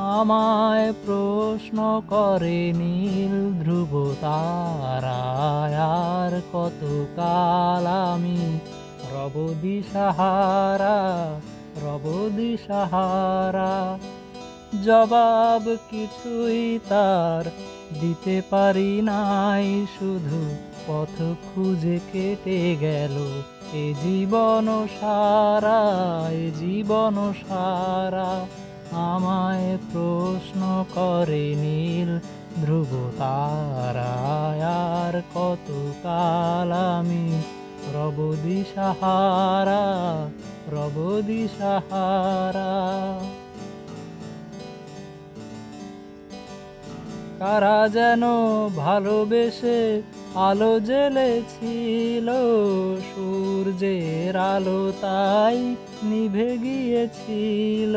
আমায় প্রশ্ন করে নীল ধ্রুব তারায়, আর কতকাল আমি রব দিশাহারা রব দিশাহারা? জবাব কিছুই তার দিতে পারি নাই, শুধু পথ খুঁজে কেটে গেল এ জীবন সারা, এ জীবন সারা। আমায় প্রশ্ন করে নীল ধ্রুব তারায় আর কতকাল আমি রব দিশাহারা রব দিশাহারা? কারা যেন ভালোবেসে আলো জ্বেলেছিল, সূর্যের আলো তাই নিভে গিয়েছিল।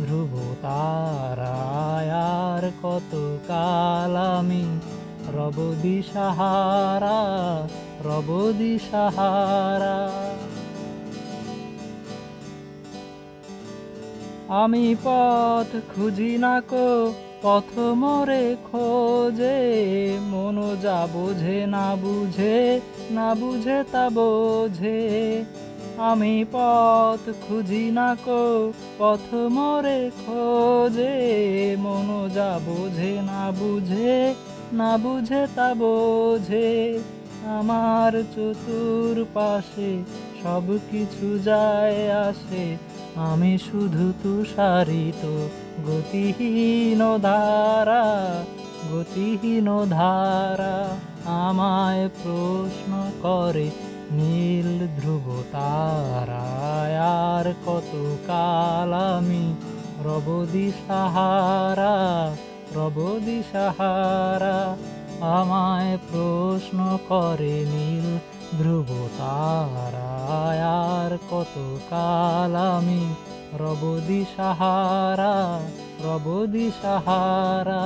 ধ্রুব তারায়ার কত কাল আমি? রব দিশাহারা রব দিশাহারা আমি পথ খুঁজি না কো, পথ মোরে খোঁজে। মন যা বোঝে না বুঝে না বুঝে তা বোঝে। আমি পথ খুঁজি না কো, পথ মোরে খোঁজে। মন যা বোঝে না বুঝে না বুঝে তা বোঝে। আমার চতুর পাশে সব কিছু যায় আসে। আমি শুধু তুষারিত, গতিহীন ধারা গতিহীন ধারা। আমায় প্রশ্ন করে নীল ধ্রুব আর কত কাল আমি রব দিশাহারা রব দিশাহারা আমায় প্রশ্ন করে নীল ধ্রুব তারায়, আর কত কাল আমি রব দিশাহারা রব দিশাহারা